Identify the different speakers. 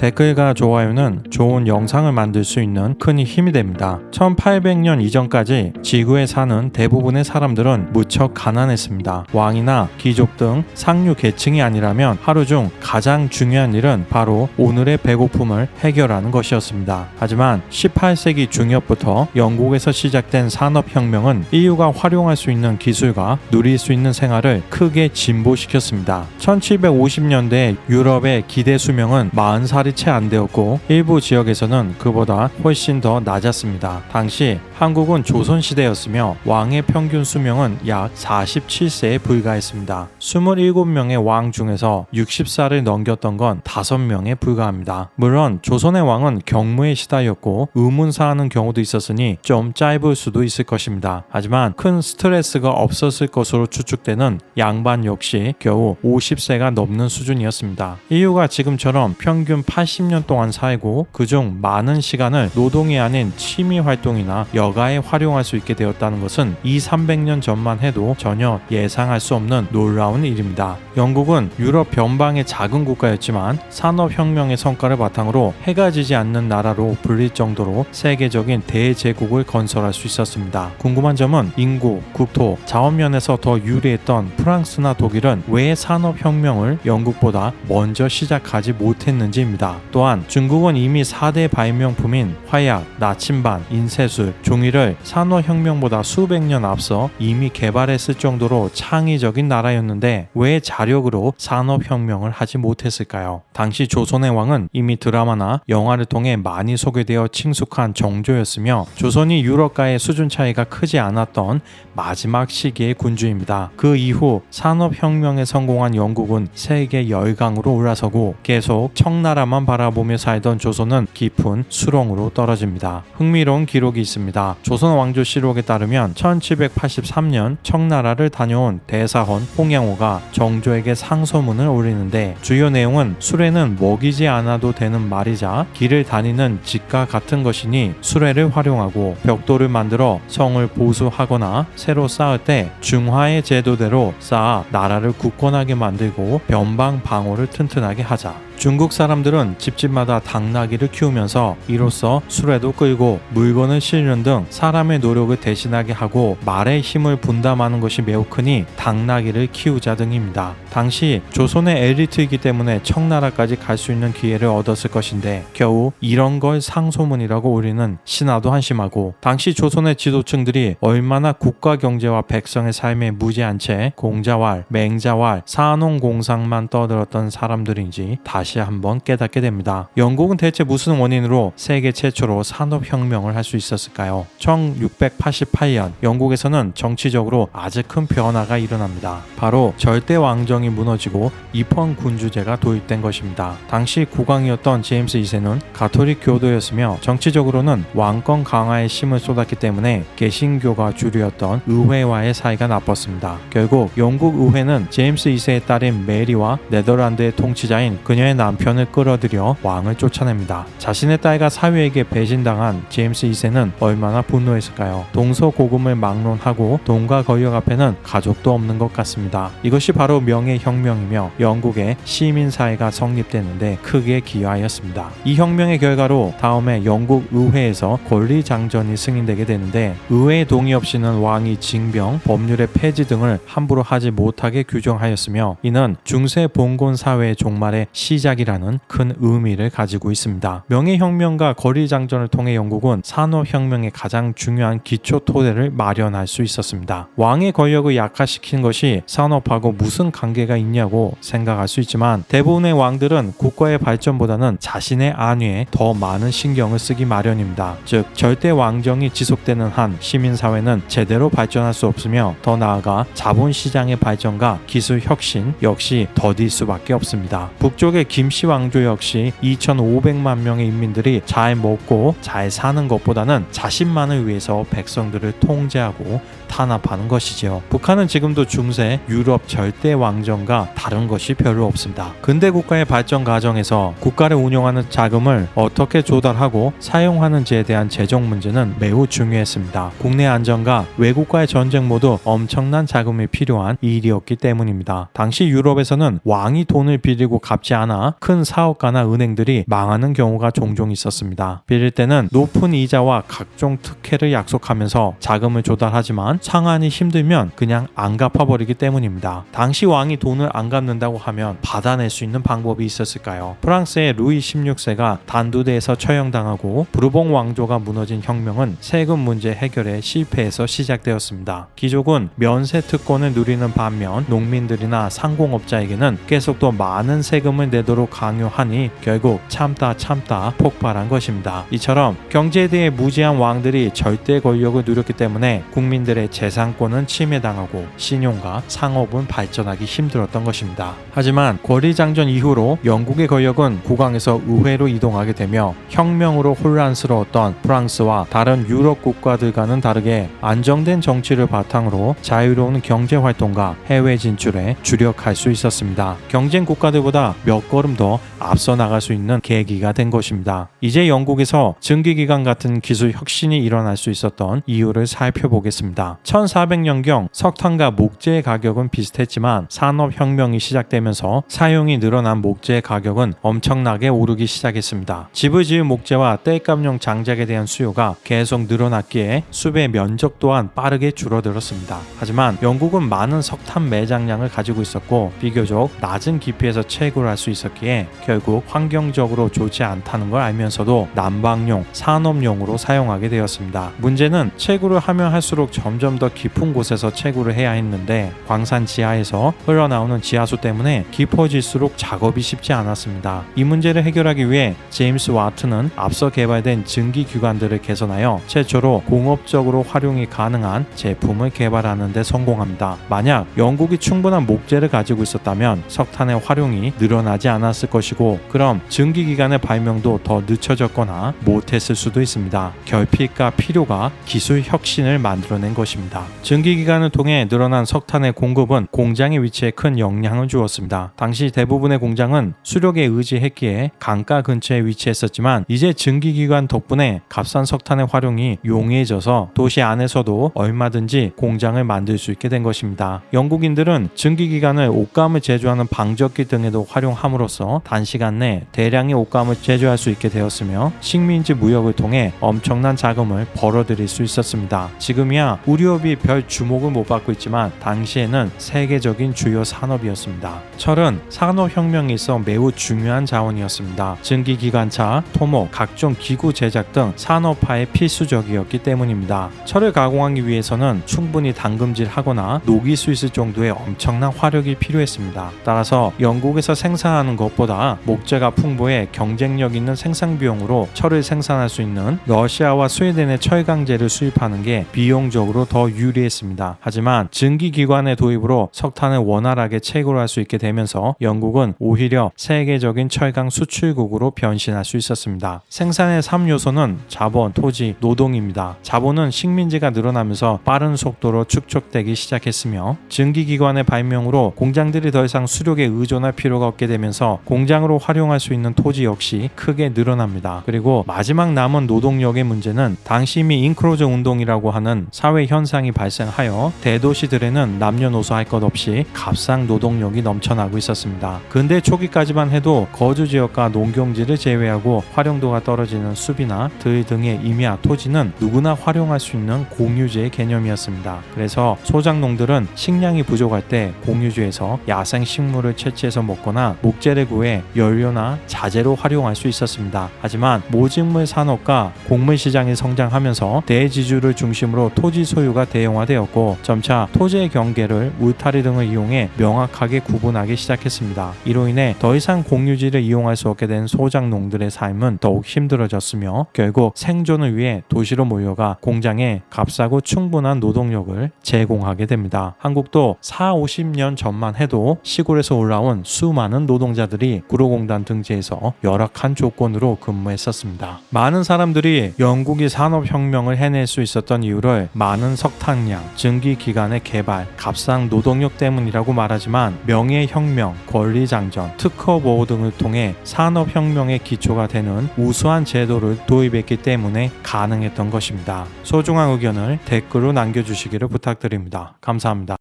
Speaker 1: 댓글과 좋아요는 좋은 영상을 만들 수 있는 큰 힘이 됩니다. 1800년 이전까지 지구에 사는 대부분의 사람들은 무척 가난했습니다. 왕이나 귀족 등 상류 계층이 아니라면 하루 중 가장 중요한 일은 바로 오늘의 배고픔을 해결하는 것이었습니다. 하지만 18세기 중엽부터 영국에서 시작된 산업혁명은 인류가 활용할 수 있는 기술과 누릴 수 있는 생활을 크게 진보시켰습니다. 1750년대 유럽의 기대 수명은 40 살이 채 안 되었고 일부 지역에서는 그보다 훨씬 더 낮았습니다. 당시 한국은 조선시대였으며 왕의 평균 수명은 약 47세에 불과했습니다. 27명의 왕 중에서 60살을 넘겼던 건 5명에 불과합니다. 물론 조선의 왕은 경무에 시달렸고 의문사하는 경우도 있었으니 좀 짧을 수도 있을 것입니다. 하지만 큰 스트레스가 없었을 것으로 추측되는 양반 역시 겨우 50세가 넘는 수준이었습니다. 인류가 지금처럼 평균 80년 동안 살고 그중 많은 시간을 노동이 아닌 취미 활동이나 여가에 활용할 수 있게 되었다는 것은 2, 300년 전만 해도 전혀 예상할 수 없는 놀라운 일입니다. 영국은 유럽 변방의 작은 국가였지만 산업혁명의 성과를 바탕으로 해가 지지 않는 나라로 불릴 정도로 세계적인 대제국을 건설할 수 있었습니다. 궁금한 점은 인구, 국토, 자원 면에서 더 유리했던 프랑스나 독일은 왜 산업혁명을 영국보다 먼저 시작하지 못했는지 입니다. 또한 중국은 이미 4대 발명품인 화약, 나침반, 인쇄술, 종이를 산업혁명보다 수백 년 앞서 이미 개발했을 정도로 창의적인 나라였는데 왜 자력으로 산업혁명을 하지 못했을까요? 당시 조선의 왕은 이미 드라마나 영화를 통해 많이 소개되어 친숙한 정조였으며 조선이 유럽과의 수준 차이가 크지 않았던 마지막 시기의 군주입니다. 그 이후 산업혁명에 성공한 영국은 세계 열강으로 올라서고 계속 청나 라만 바라보며 살던 조선은 깊은 수렁으로 떨어집니다. 흥미로운 기록이 있습니다. 조선 왕조실록에 따르면 1783년 청나라를 다녀온 대사헌 홍양호가 정조에게 상소문을 올리는데 주요 내용은 수레는 먹이지 않아도 되는 말이자 길을 다니는 집과 같은 것이니 수레를 활용하고 벽돌을 만들어 성을 보수하거나 새로 쌓을 때 중화의 제도대로 쌓아 나라를 굳건하게 만들고 변방 방어를 튼튼하게 하자. 중국 사람들은 집집마다 당나귀를 키우면서 이로써 수레도 끌고 물건을 실는 등 사람의 노력을 대신하게 하고 말의 힘을 분담하는 것이 매우 크니 당나귀를 키우자 등입니다. 당시 조선의 엘리트이기 때문에 청나라까지 갈 수 있는 기회를 얻었을 것인데 겨우 이런 걸 상소문이라고 우리는 신하도 한심하고 당시 조선의 지도층들이 얼마나 국가 경제와 백성의 삶에 무지한 채 공자왈, 맹자왈, 산홍공상만 떠들었던 사람들인지 다시 한번 깨닫게 됩니다. 영국은 대체 무슨 원인으로 세계 최초로 산업혁명을 할 수 있었을까요? 1688년 영국에서는 정치적으로 아주 큰 변화가 일어납니다. 바로 절대 왕정이 무너지고 입헌 군주제가 도입된 것입니다. 당시 국왕이었던 제임스 2세는 가톨릭 교도였으며 정치적으로는 왕권 강화에 힘을 쏟았기 때문에 개신교가 주류였던 의회와의 사이가 나빴습니다. 결국 영국 의회는 제임스 2세의 딸인 메리와 네덜란드의 통치자인 그녀의 남편을 끌어들여 왕을 쫓아냅니다. 자신의 딸과 사위에게 배신당한 제임스 2세는 얼마나 분노했을까요? 동서고금을 막론하고 돈과 권력 앞에는 가족도 없는 것 같습니다. 이것이 바로 명예혁명이며 영국의 시민사회가 성립되는데 크게 기여하였습니다. 이 혁명의 결과로 다음에 영국 의회에서 권리장전이 승인되게 되는데 의회의 동의 없이는 왕이 징병, 법률의 폐지 등을 함부로 하지 못하게 규정하였으며 이는 중세 봉건 사회의 종말의 시작이라는 큰 의미를 가지고 있습니다. 명예혁명과 거리장전을 통해 영국은 산업혁명의 가장 중요한 기초 토대를 마련할 수 있었습니다. 왕의 권력을 약화시킨 것이 산업하고 무슨 관계가 있냐고 생각할 수 있지만 대부분의 왕들은 국가의 발전보다는 자신의 안위에 더 많은 신경을 쓰기 마련입니다. 즉 절대 왕정이 지속되는 한 시민사회는 제대로 발전할 수 없으며 더 나아가 자본시장의 발전과 기술 혁신 역시 더딜 수밖에 없습니다. 북쪽의 김씨 왕조 역시 2,500만 명의 인민들이 잘 먹고 잘 사는 것보다는 자신만을 위해서 백성들을 통제하고 탄압하는 것이지요. 북한은 지금도 중세 유럽 절대 왕정과 다른 것이 별로 없습니다. 근대 국가의 발전 과정에서 국가를 운영하는 자금을 어떻게 조달하고 사용하는지에 대한 재정 문제는 매우 중요했습니다. 국내 안전과 외국과의 전쟁 모두 엄청난 자금이 필요한 일이었기 때문입니다. 당시 유럽에서는 왕이 돈을 빌리고 갚지 않아 큰 사업가나 은행들이 망하는 경우가 종종 있었습니다. 빌릴 때는 높은 이자와 각종 특혜를 약속하면서 자금을 조달하지만 상환이 힘들면 그냥 안 갚아버리기 때문입니다. 당시 왕이 돈을 안 갚는다고 하면 받아낼 수 있는 방법이 있었을까요? 프랑스의 루이 16세가 단두대에서 처형당하고 부르봉 왕조가 무너진 혁명은 세금 문제 해결에 실패해서 시작되었습니다. 귀족은 면세 특권을 누리는 반면 농민들이나 상공업자에게는 계속 더 많은 세금을 내도록 강요하니 결국 참다 참다 폭발한 것입니다. 이처럼 경제에 대해 무지한 왕들이 절대 권력을 누렸기 때문에 국민들의 재산권은 침해당하고 신용과 상업은 발전하기 힘들었던 것입니다. 하지만 권리장전 이후로 영국의 권력은 국왕에서 의회로 이동하게 되며 혁명으로 혼란스러웠던 프랑스와 다른 유럽 국가들과는 다르게 안정된 정치를 바탕으로 자유로운 경제 활동과 해외 진출에 주력할 수 있었습니다. 경쟁 국가들보다 몇 걸음 더 앞서 나갈 수 있는 계기가 된 것입니다. 이제 영국에서 증기기관 같은 기술 혁신이 일어날 수 있었던 이유를 살펴보겠습니다. 1400년경 석탄과 목재의 가격은 비슷했지만 산업혁명이 시작되면서 사용이 늘어난 목재의 가격은 엄청나게 오르기 시작했습니다. 집을 지은 목재와 땔감용 장작에 대한 수요가 계속 늘어났기에 숲의 면적 또한 빠르게 줄어들었습니다. 하지만 영국은 많은 석탄 매장량을 가지고 있었고 비교적 낮은 깊이에서 채굴을 할수 있었기에 결국 환경적으로 좋지 않다는 걸 알면서도 난방용, 산업용으로 사용하게 되었습니다. 문제는 채굴을 하면 할수록 점점 더 깊은 곳에서 채굴을 해야 했는데 광산 지하에서 흘러나오는 지하수 때문에 깊어질수록 작업이 쉽지 않았습니다. 이 문제를 해결하기 위해 제임스 와트는 앞서 개발된 증기 기관들을 개선하여 최초로 공업적으로 활용이 가능한 제품을 개발하는 데 성공합니다. 만약 영국이 충분한 목재를 가지고 있었다면 석탄의 활용이 늘어나지 않았을 것이고 그럼 증기 기관의 발명도 더 늦춰졌거나 못했을 수도 있습니다. 결핍과 필요가 기술 혁신을 만들어낸 것입니다. 증기기관을 통해 늘어난 석탄의 공급은 공장의 위치에 큰 영향을 주었습니다. 당시 대부분의 공장은 수력에 의지했기에 강가 근처에 위치했었지만 이제 증기기관 덕분에 값싼 석탄의 활용이 용이해져서 도시 안에서도 얼마든지 공장을 만들 수 있게 된 것입니다. 영국인들은 증기기관을 옷감을 제조하는 방적기 등에도 활용함으로써 단시간 내 대량의 옷감을 제조할 수 있게 되었으며 식민지 무역을 통해 엄청난 자금을 벌어들일 수 있었습니다. 지금이야 우리 업이 별 주목을 못 받고 있지만 당시에는 세계적인 주요 산업이었습니다. 철은 산업혁명에 있어 매우 중요한 자원이었습니다. 증기기관차, 토목, 각종 기구 제작 등 산업화에 필수적이었기 때문입니다. 철을 가공하기 위해서는 충분히 담금질하거나 녹일 수 있을 정도의 엄청난 화력이 필요했습니다. 따라서 영국에서 생산하는 것보다 목재가 풍부해 경쟁력 있는 생산 비용으로 철을 생산할 수 있는 러시아와 스웨덴의 철강제를 수입하는 게 비용적으로 더 유리했습니다. 하지만 증기기관의 도입으로 석탄을 원활하게 채굴할 수 있게 되면서 영국은 오히려 세계적인 철강 수출국으로 변신할 수 있었습니다. 생산의 3요소는 자본, 토지, 노동입니다. 자본은 식민지가 늘어나면서 빠른 속도로 축적되기 시작했으며 증기기관의 발명으로 공장들이 더 이상 수력에 의존할 필요가 없게 되면서 공장으로 활용할 수 있는 토지 역시 크게 늘어납니다. 그리고 마지막 남은 노동력의 문제는 당시 이미 인크로즈 운동이라고 하는 사회 현 상이 발생하여 대도시들에는 남녀노소 할 것 없이 값싼 노동력이 넘쳐나고 있었습니다. 근대 초기까지만 해도 거주 지역과 농경지를 제외하고 활용도가 떨어지는 숲이나 들 등의 임야 토지는 누구나 활용할 수 있는 공유지의 개념이었습니다. 그래서 소작농들은 식량이 부족할 때 공유지에서 야생 식물을 채취해서 먹거나 목재를 구해 연료나 자재로 활용할 수 있었습니다. 하지만 모직물 산업과 곡물 시장이 성장하면서 대지주를 중심으로 토지 소유 가 대형화되었고 점차 토지의 경계를 울타리 등을 이용해 명확하게 구분하기 시작했습니다. 이로 인해 더 이상 공유지를 이용할 수 없게 된 소작농들의 삶은 더욱 힘들어졌으며 결국 생존을 위해 도시로 몰려가 공장에 값싸고 충분한 노동력을 제공하게 됩니다. 한국도 4, 50년 전만 해도 시골에서 올라온 수많은 노동자들이 구로공단 등지에서 열악한 조건으로 근무했었습니다. 많은 사람들이 영국이 산업혁명을 해낼 수 있었던 이유를 많은 석탄량, 증기 기관의 개발, 값싼 노동력 때문이라고 말하지만 명예혁명, 권리장전, 특허 보호 등을 통해 산업혁명의 기초가 되는 우수한 제도를 도입했기 때문에 가능했던 것입니다. 소중한 의견을 댓글로 남겨주시기를 부탁드립니다. 감사합니다.